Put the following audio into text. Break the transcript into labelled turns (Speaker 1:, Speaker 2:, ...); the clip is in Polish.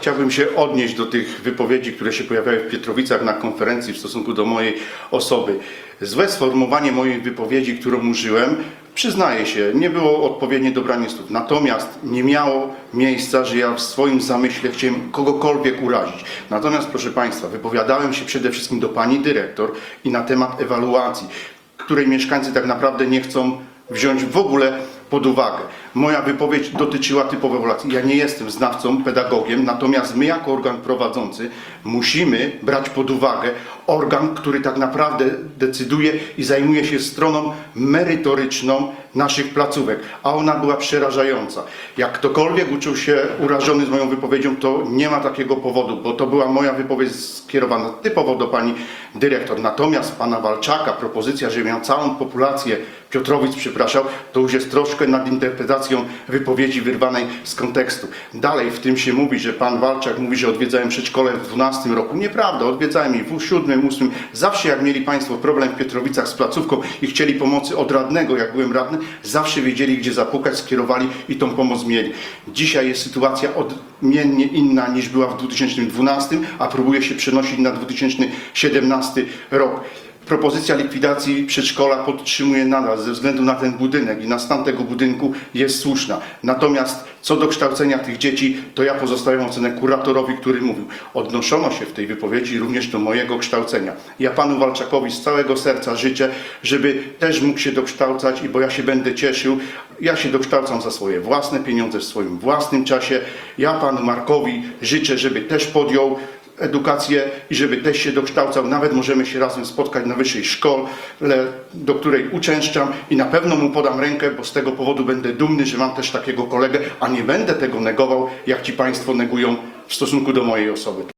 Speaker 1: Chciałbym się odnieść do tych wypowiedzi, które się pojawiały w Pietrowicach na konferencji w stosunku do mojej osoby. Złe sformułowanie mojej wypowiedzi, którą użyłem, przyznaję się, nie było odpowiednie dobranie słów. Natomiast nie miało miejsca, że ja w swoim zamyśle chciałem kogokolwiek urazić. Natomiast, proszę Państwa, wypowiadałem się przede wszystkim do Pani Dyrektor i na temat ewaluacji, której mieszkańcy tak naprawdę nie chcą wziąć w ogóle pod uwagę. Moja wypowiedź dotyczyła typowej ewaluacji. Ja nie jestem znawcą, pedagogiem, natomiast my jako organ prowadzący musimy brać pod uwagę organ, który tak naprawdę decyduje i zajmuje się stroną merytoryczną naszych placówek, a ona była przerażająca. Jak ktokolwiek uczył się urażony z moją wypowiedzią, to nie ma takiego powodu, bo to była moja wypowiedź skierowana typowo do pani dyrektor. Natomiast pana Walczaka, propozycja, że miał całą populację Piotrowic przepraszał, to już jest troszkę nadinterpretacją wypowiedzi wyrwanej z kontekstu. Dalej w tym się mówi, że pan Walczak mówi, że odwiedzałem przedszkole w 12 roku. Nieprawda, odwiedzałem je w 7, 8. Zawsze jak mieli państwo problem w Pietrowicach z placówką i chcieli pomocy od radnego, jak byłem radny, zawsze wiedzieli, gdzie zapukać, skierowali i tą pomoc mieli. Dzisiaj jest sytuacja odmiennie inna niż była w 2012, a próbuje się przenosić na 2017 rok. Propozycja likwidacji przedszkola podtrzymuje nadal ze względu na ten budynek i na stan tego budynku jest słuszna. Natomiast co do kształcenia tych dzieci, to ja pozostawiam ocenę kuratorowi, który mówił. Odnoszono się w tej wypowiedzi również do mojego kształcenia. Ja panu Walczakowi z całego serca życzę, żeby też mógł się dokształcać i bo ja się będę cieszył. Ja się dokształcam za swoje własne pieniądze w swoim własnym czasie. Ja panu Markowi życzę, żeby też podjął edukację i żeby też się dokształcał. Nawet możemy się razem spotkać na wyższej szkole, do której uczęszczam i na pewno mu podam rękę, bo z tego powodu będę dumny, że mam też takiego kolegę, a nie będę tego negował, jak ci Państwo negują w stosunku do mojej osoby.